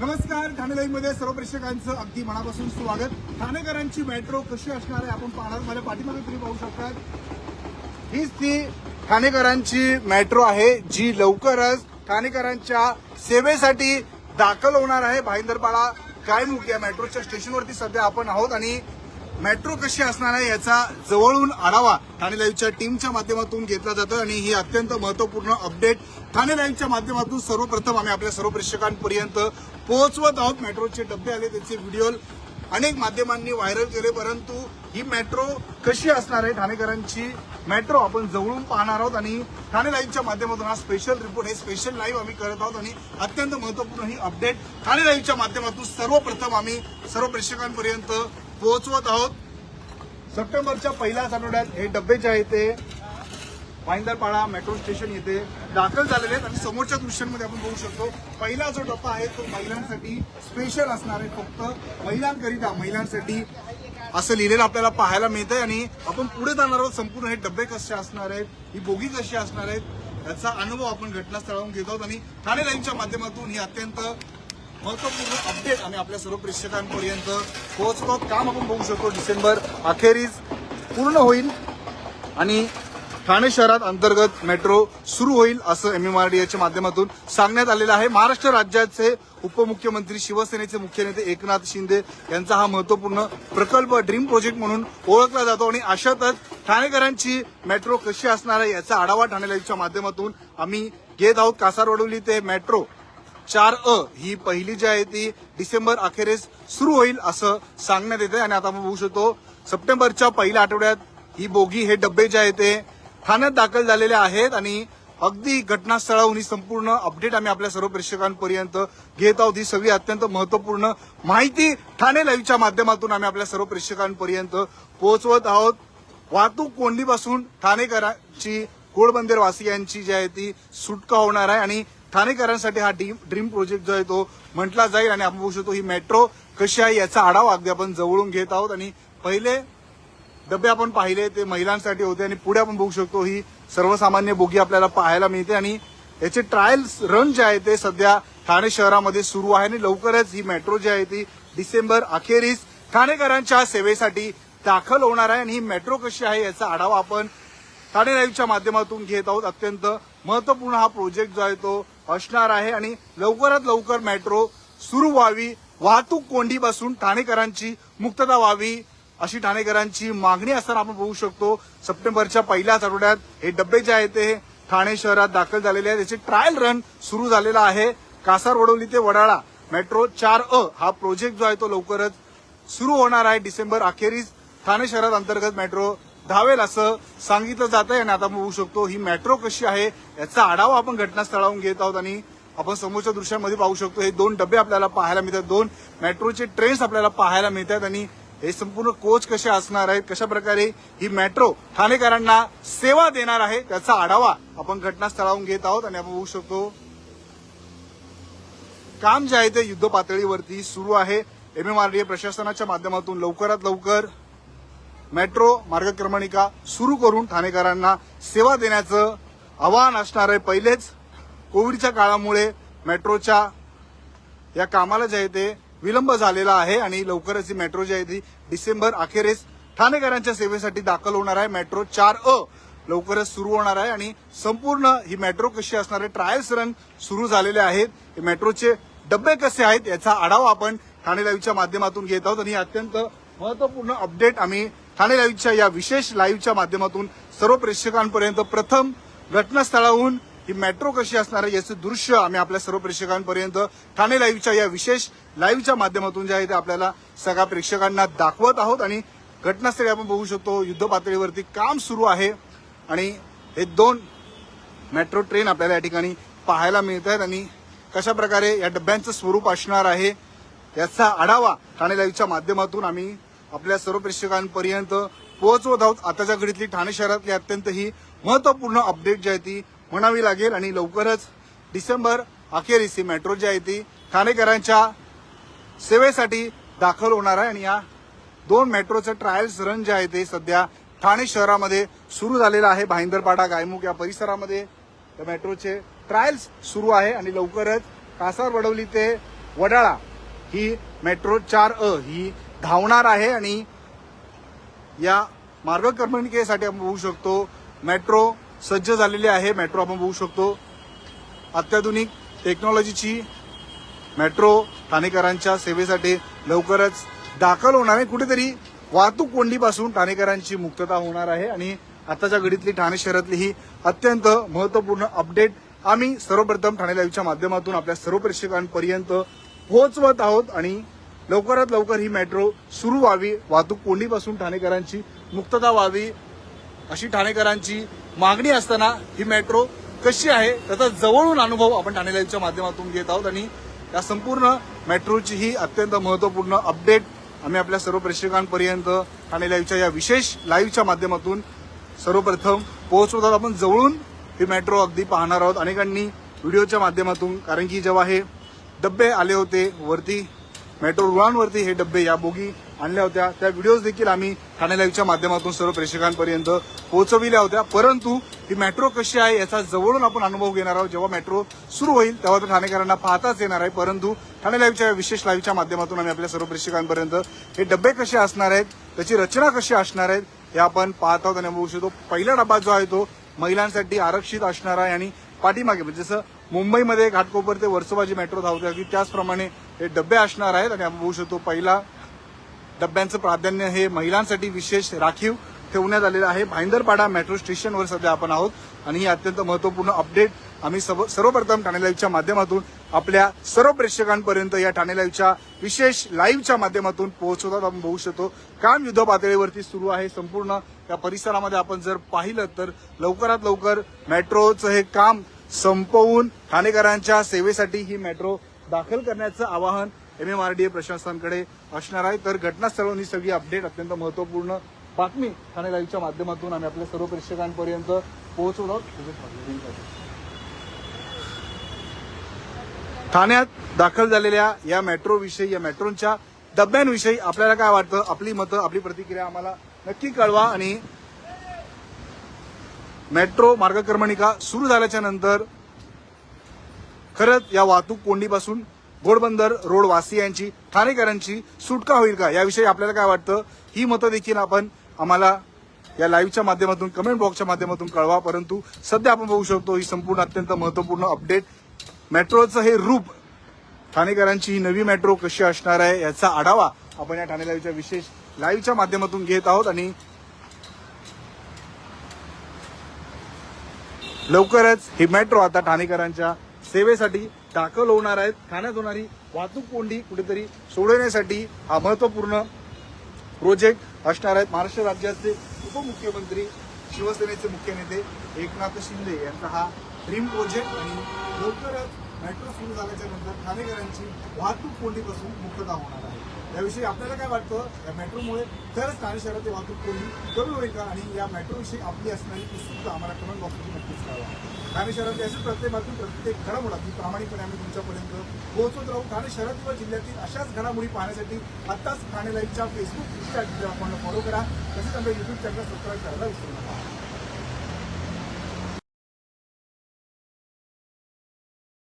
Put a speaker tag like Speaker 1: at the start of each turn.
Speaker 1: नमस्कार ठाणे मध्ये सर्व प्रेक्षकांचं अगदी मनापासून स्वागत. ठाणेकरांची मेट्रो कशी असणार आहे आपण पाहणार माझ्या पाठीमागे तुम्ही पाहू शकतात. हीच ती ठाणेकरांची मेट्रो आहे जी लवकरच ठाणेकरांच्या सेवेसाठी दाखल होणार आहे. भाईंदरपाडा कायमुख या मेट्रोच्या स्टेशनवरती सध्या आपण आहोत आणि मेट्रो कशी असणार आहे याचा जवळून आढावा ठाणे लाईव्हच्या टीमच्या माध्यमातून घेतला जातो आणि ही अत्यंत महत्त्वपूर्ण अपडेट ठाणे लाईव्हच्या माध्यमातून सर्वप्रथम आम्ही आपल्या सर्व प्रेक्षकांपर्यंत पोहोचवत आहोत. मेट्रोचे डबे आले त्याचे व्हिडिओ अनेक माध्यमांनी व्हायरल केले परंतु ही मेट्रो कशी असणार आहे ठाणेकरांची? मेट्रो आपण जवळून पाहणार आहोत आणि ठाणे लाईव्हच्या माध्यमातून हा स्पेशल रिपोर्ट हे स्पेशल लाईव्ह आम्ही करत आहोत आणि अत्यंत महत्त्वपूर्ण ही अपडेट ठाणे लाईव्हच्या माध्यमातून सर्वप्रथम आम्ही सर्व प्रेक्षकांपर्यंत पोहोचवत आहोत. सप्टेंबरच्या पहिल्याच आठवड्यात हे डबे जे आहेत ते भाईंदरपाडा मेट्रो स्टेशन येथे दाखल झालेले आहेत आणि समोरच्या दृश्यांमध्ये आपण बघू शकतो पहिला जो डब्बा आहे तो महिलांसाठी स्पेशल असणार आहे. फक्त महिलांकरिता महिलांसाठी असं लिहिलेलं आपल्याला पाहायला मिळतंय आणि आपण पुढे जाणार आहोत. संपूर्ण हे डबे कसे असणार आहेत ही बोगी कशी असणार आहेत याचा अनुभव आपण घटनास्थळावरून घेत आहोत. आणि ठाणे लाईनच्या माध्यमातून ही अत्यंत महत्त्वपूर्ण अपडेट आम्ही आपल्या सर्व प्रेक्षकांपर्यंत पोहोचतो काम आपण बघू शकतो डिसेंबर अखेरीस पूर्ण होईल आणि ठाणे शहरात अंतर्गत मेट्रो सुरू होईल असं एम एम आर डी एच्या माध्यमातून सांगण्यात आलेलं आहे. महाराष्ट्र राज्याचे उपमुख्यमंत्री शिवसेनेचे मुख्य नेते एकनाथ शिंदे यांचा हा महत्त्वपूर्ण प्रकल्प ड्रीम प्रोजेक्ट म्हणून ओळखला जातो. आणि अशातच ठाणेकरांची मेट्रो कशी असणार आहे याचा आढावा ठाणे लाईव्हच्या माध्यमातून आम्ही घेत आहोत. कासारवडवली ते मेट्रो चार अ ही पहिली जी आहे ती डिसेंबर अखेरीस सुरू होईल असं सांगण्यात येते आणि आता आपण बघू शकतो सप्टेंबरच्या पहिल्या आठवड्यात ही बोगी हे डबे जे आहे ते ठाण्यात दाखल झालेले आहेत आणि अगदी घटनास्थळाहून ही संपूर्ण अपडेट आम्ही आपल्या सर्व प्रेक्षकांपर्यंत घेत आहोत. ही सगळी अत्यंत महत्त्वपूर्ण माहिती ठाणे लाईव्हच्या माध्यमातून आम्ही आपल्या सर्व प्रेक्षकांपर्यंत पोहोचवत आहोत. वाहतूक कोंडीपासून ठाणेकरांची गोडबंदर वासियांची जी आहे ती सुटका होणार आहे आणि ठाणेकरांसाठी हा ड्रीम ड्रीम प्रोजेक्ट जो आहे तो म्हटला जाईल आणि आपण बघू शकतो ही मेट्रो कशी आहे याचा आढावा अगदी आपण जवळून घेत आहोत. आणि पहिले डबे आपण पाहिले ते महिलांसाठी होते आणि पुढे आपण बघू शकतो ही सर्वसामान्य बोगी आपल्याला पाहायला मिळते. आणि याचे ट्रायल्स रन जे आहे ते सध्या ठाणे शहरामध्ये सुरू आहे आणि लवकरच ही मेट्रो जी आहे ती डिसेंबर अखेरीस ठाणेकरांच्या सेवेसाठी दाखल होणार आहे. आणि ही मेट्रो कशी आहे याचा आढावा आपण ठाणे लाईव्हच्या माध्यमातून घेत आहोत. अत्यंत महत्त्वपूर्ण हा प्रोजेक्ट जो आहे तो असणार आहे आणि लवकरात लवकर मेट्रो सुरू व्हावी वाहतूक कोंडीपासून ठाणेकरांची मुक्तता व्हावी अशी ठाणेकरांची मागणी असताना आपण बघू शकतो सप्टेंबरच्या पहिल्याच आठवड्यात हे डबे जे आहेत ते ठाणे शहरात दाखल झालेले आहेत. याचे ट्रायल रन सुरू झालेला आहे. कासार वडोली ते वडाळा. मेट्रो चार अ हा प्रोजेक्ट जो आहे तो लवकरच सुरू होणार आहे. डिसेंबर अखेरीस ठाणे शहरात अंतर्गत मेट्रो धावेल असं सांगितलं जात आहे आणि आता आपण बघू शकतो ही मेट्रो कशी आहे याचा आढावा आपण घटनास्थळावरून घेत आहोत आणि आपण समोरच्या दृश्यामध्ये पाहू शकतो हे दोन डबे आपल्याला पाहायला मिळतात. दोन मेट्रोचे ट्रेन्स आपल्याला पाहायला मिळतात आणि हे संपूर्ण कोच कसे असणार आहेत कशा प्रकारे ही मेट्रो ठाणेकरांना सेवा देणार आहे त्याचा आढावा आपण घटनास्थळावरून घेत आहोत आणि आपण बघू शकतो काम जे आहे ते युद्ध पातळीवरती सुरू आहे. M M R D A प्रशासनाच्या माध्यमातून लवकरात लवकर मेट्रो मार्गक्रमणिका सुरू करून ठाणेकरांना सेवा देण्याचं आवाहन असणार आहे पहिलेच कोविडच्या काळामुळे मेट्रोच्या या कामाला जे आहे ते विलंब झालेला आहे आणि लवकरच ही मेट्रो जी आहे ती डिसेंबर अखेरीस ठाणेकरांच्या सेवेसाठी दाखल होणार आहे. मेट्रो चार अ लवकरच सुरू होणार आहे आणि संपूर्ण ही मेट्रो कशी असणार आहे ट्रायल्स रन सुरू झालेले आहेत. हे मेट्रोचे डबे कसे आहेत याचा आढावा आपण ठाणे लाईव्हच्या माध्यमातून घेत आहोत आणि अत्यंत महत्त्वपूर्ण अपडेट आम्ही ठाणे लाईव्हच्या या विशेष लाईव्हच्या माध्यमातून सर्व प्रेक्षकांपर्यंत प्रथम घटनास्थळाहून ही मेट्रो कशी असणार आहे याचं दृश्य आम्ही आपल्या सर्व प्रेक्षकांपर्यंत ठाणे लाईव्हच्या या विशेष लाईव्हच्या माध्यमातून जे आहे ते आपल्याला सगळ्या प्रेक्षकांना दाखवत आहोत. आणि घटनास्थळी आपण बघू शकतो युद्ध पातळीवरती काम सुरू आहे. आणि हे दोन मेट्रो ट्रेन आपल्याला या ठिकाणी पाहायला मिळत आहेत. आणि कशा प्रकारे या डब्यांचं स्वरूप असणार आहे याचा आढावा ठाणे लाईव्हच्या माध्यमातून आम्ही आपल्या सर्व प्रेक्षकांपर्यंत पोहोचवत आहोत. आताच्या घडीतली ठाणे शहरातली अत्यंत ही महत्त्वपूर्ण अपडेट जी आहे ती म्हणावी लागेल आणि लवकरच डिसेंबर अखेरीस ही मेट्रो जी आहे ती ठाणेकरांच्या सेवेसाठी दाखल होणार आहे. आणि या दोन मेट्रोचं ट्रायल्स रन जे आहे ते सध्या ठाणे शहरामध्ये सुरू झालेलं आहे. भाईंदरपाडा गायमुख या परिसरामध्ये त्या मेट्रोचे ट्रायल्स सुरू आहे. आणि लवकरच कासार वडवली ते वडाळा ही मेट्रो चार अ ही धावणार आहे आणि या मार्गक्रमणिकेसाठी आपण बघू शकतो मेट्रो सज्ज झालेली आहे. मेट्रो आपण बघू शकतो. अत्याधुनिक टेक्नॉलॉजीची मेट्रो ठाणेकरांच्या सेवेसाठी लवकरच दाखल होणार आहे. कुठेतरी वाहतूक कोंडीपासून ठाणेकरांची मुक्तता होणार आहे आणि आताच्या घडीतली ठाणे शहरातली ही अत्यंत महत्त्वपूर्ण अपडेट आम्ही सर्वप्रथम ठाणे लाईव्हच्या माध्यमातून आपल्या सर्व प्रेक्षकांपर्यंत पोहोचवत आहोत आणि लवकरात लवकर ही मेट्रो सुरू व्हावी. वाहतूक कोंडीपासून ठाणेकरांची मुक्तता व्हावी अशी ठाणेकरांची मागणी असताना ही मेट्रो कशी आहे त्याचा जवळून अनुभव आपण ठाणे लाईव्हच्या माध्यमातून घेत आहोत. आणि या संपूर्ण मेट्रोची ही अत्यंत महत्त्वपूर्ण अपडेट आम्ही आपल्या सर्व प्रेक्षकांपर्यंत ठाणे लाईव्हच्या या विशेष लाईव्हच्या माध्यमातून सर्वप्रथम पोहोचवत आहोत. आपण जवळून ही मेट्रो अगदी पाहणार आहोत. अनेकांनी व्हिडिओच्या माध्यमातून कारण की जेव्हा हे डब्बे आले होते वरती मेट्रो रुळांवरती हे डब्बे या बोगी आणल्या होत्या. त्या व्हिडिओज देखील आम्ही ठाणे लाईव्हच्या माध्यमातून सर्व प्रेक्षकांपर्यंत पोहोचविल्या होत्या. परंतु ही मेट्रो कशी आहे याचा जवळून आपण अनुभव घेणार आहोत. जेव्हा मेट्रो सुरू होईल तेव्हा तर ठाणेकरांना पाहताच येणार आहे. परंतु ठाणे लाईव्हच्या विशेष लाईव्हच्या माध्यमातून आम्ही आपल्या सर्व प्रेक्षकांपर्यंत हे डब्बे कसे असणार आहेत त्याची रचना कशी असणार आहेत हे आपण पाहत आहोत आणि बघू शकतो. पहिला डबा जो आहे तो महिलांसाठी आरक्षित असणार आहे आणि पाठीमागे म्हणजे जसं मुंबईमध्ये घाटकोपर ते वर्सोबाजी मेट्रो धावते. अगदी त्याचप्रमाणे हे डबे असणार आहेत आणि आपण बघू शकतो पहिला डब्यांचं प्राधान्य हे महिलांसाठी विशेष राखीव ठेवण्यात आलेलं आहे. भाईंदरपाडा मेट्रो स्टेशनवर सध्या आपण आहोत आणि ही अत्यंत महत्त्वपूर्ण अपडेट आम्ही सर्व सर्वप्रथम ठाणे लाईव्हच्या माध्यमातून आपल्या सर्व प्रेक्षकांपर्यंत या ठाणे लाईव्हच्या विशेष लाईव्हच्या माध्यमातून पोहोचवतात. आपण बघू शकतो काम युद्ध पातळीवरती सुरू आहे. संपूर्ण या परिसरामध्ये आपण जर पाहिलं तर लवकरात लवकर मेट्रोचं हे काम संपवून ठाणेकरांच्या सेवेसाठी ही मेट्रो दाखल करण्याचं आवाहन M M R D A प्रशासनाकडे असणार आहे. तर घटनास्थळावरून ही सगळी अपडेट अत्यंत महत्त्वपूर्ण बातमी ठाणे लाईव्हच्या माध्यमातून आम्ही आपल्या सर्व प्रेक्षकांपर्यंत पोहोचवलो. आहोत ठाण्यात दाखल झालेल्या या मेट्रोविषयी या मेट्रोच्या डब्यांविषयी आपल्याला काय वाटतं? आपली मतं आपली प्रतिक्रिया आम्हाला नक्की कळवा आणि मेट्रो मार्गक्रमणिका सुरू झाल्याच्यानंतर खरंच या वाहतूक कोंडीपासून घोडबंदर रोड वासियांची ठाणेकरांची सुटका होईल का? याविषयी आपल्याला काय वाटतं? ही मतं देखील आपण आम्हाला या लाईव्हच्या माध्यमातून कमेंट बॉक्सच्या माध्यमातून कळवा. परंतु सध्या आपण बघू शकतो ही संपूर्ण अत्यंत महत्त्वपूर्ण अपडेट मेट्रोचं हे रूप ठाणेकरांची ही नवी मेट्रो कशी असणार आहे याचा आढावा आपण या ठाणे लाईव्हच्या विशेष लाईव्हच्या माध्यमातून घेत आहोत. आणि लवकरच ही मेट्रो आता ठाणेकरांच्या सेवेसाठी दाखल होणार आहेत. ठाण्यात होणारी वाहतूक कोंडी कुठेतरी सोडवण्यासाठी हा महत्त्वपूर्ण प्रोजेक्ट असणार आहेत. महाराष्ट्र राज्याचे उपमुख्यमंत्री शिवसेनेचे मुख्य नेते एकनाथ शिंदे यांचा हा ड्रीम प्रोजेक्ट आणि लवकरच मेट्रो सुरू झाल्याच्यानंतर ठाणेकरांची वाहतूक कोंडीपासून मुक्तता होणार आहे. याविषयी आपल्याला काय वाटतं? या मेट्रोमुळे खरंच ठाणे शहरातील वाहतूक कोंडी कमी होईल का? आणि या मेट्रोविषयी आपली असणारी उत्सुकता आम्हाला कमेंट बॉक्समध्ये नक्कीच कळवा. ठाणे शहरातील अशी प्रत्येक बातमी प्रत्येक घडामोडी प्रामाणिकपणे आम्ही तुमच्यापर्यंत पोहोचवत राहू. ठाणे शहरात किंवा जिल्ह्यातील अशाच घडामोडी पाहण्यासाठी आत्ताच ठाणे लाईव्हच्या फेसबुक इंस्टाग्राम आपण फॉलो करा. तसेच आमच्या युट्यूब चॅनल सबस्क्राईब करायला विसरू नका.